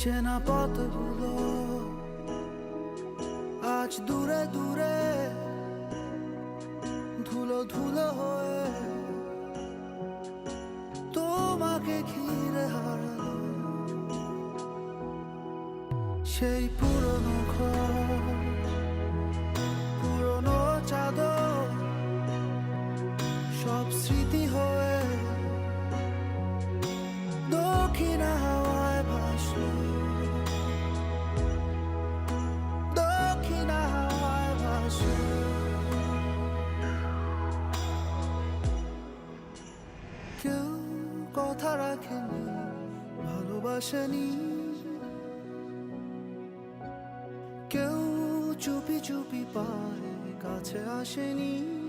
চেনা পথগুলো আজ দূরে দূরে ধুলো ধুলো হয়ে তোমাকে ঘিরে হারালো সেই পুরনো ঘর পুরনো চাদর সব স্মৃতি হয়ে দক্ষিণ কেউ কথা রাখেনি ভালোবাসেনি। কেউ চুপি চুপি পায় কাছে আসেনি।